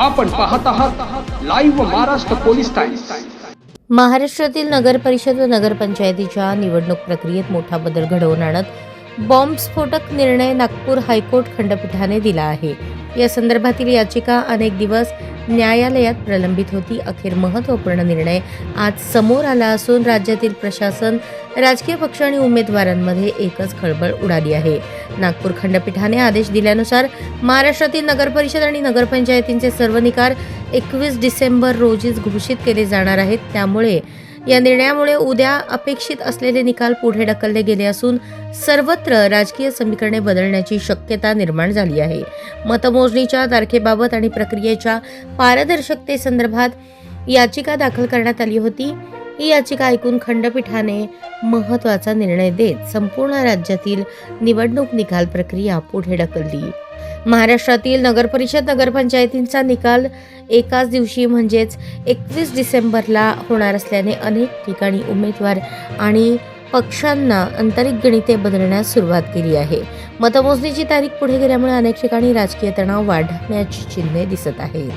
आपण पाहत आहात लाईव्ह महाराष्ट्र पोलीस टाइम्स महाराष्ट्रातील नगर परिषद व नगरपंचायतीच्या निवडणूक प्रक्रियेत मोठा बदल घडवून आणत बॉम्बस्फोटक निर्णय नागपूर हायकोर्ट खंडपीठाने दिला आहे. या संदर्भातील याचिका अनेक दिवस न्यायालयात प्रलंबित होती. अखेर महत्त्वपूर्ण निर्णय आज समोर आला असून राज्यातील प्रशासन राजकीय पक्ष आणि उमेदवारांमध्ये एकच खळबळ उडाली आहे. नागपूर खंडपीठाने आदेश दिल्यानुसार महाराष्ट्रातील नगरपरिषद आणि नगरपंचायतींचे सर्व निकाल एकवीस डिसेंबर रोजीच घोषित केले जाणार आहेत. त्यामुळे या निर्णयामुळे उद्या अपेक्षित असलेले निकाल पुढे ढकलले गेले असून सर्वत्र राजकीय समीकरणे बदलण्याची शक्यता निर्माण झाली आहे. मतमोजणीच्या तारखेबाबत आणि प्रक्रियेच्या पारदर्शकतेसंदर्भात याचिका दाखल करण्यात आली होती. ही याचिका ऐकून खंडपीठाने महत्त्वाचा निर्णय देत संपूर्ण राज्यातील निवडणूक निकाल प्रक्रिया पुढे ढकलली. महाराष्ट्रातील नगरपरिषद नगरपंचायतींचा निकाल एकाच दिवशी म्हणजेच एकवीस डिसेंबरला होणार असल्याने अनेक ठिकाणी उमेदवार आणि पक्षांना आंतरिक गणिते बदलण्यास सुरुवात केली आहे. मतमोजणीची तारीख पुढे गेल्यामुळे अनेक ठिकाणी राजकीय तणाव वाढण्याची चिन्हे दिसत आहेत.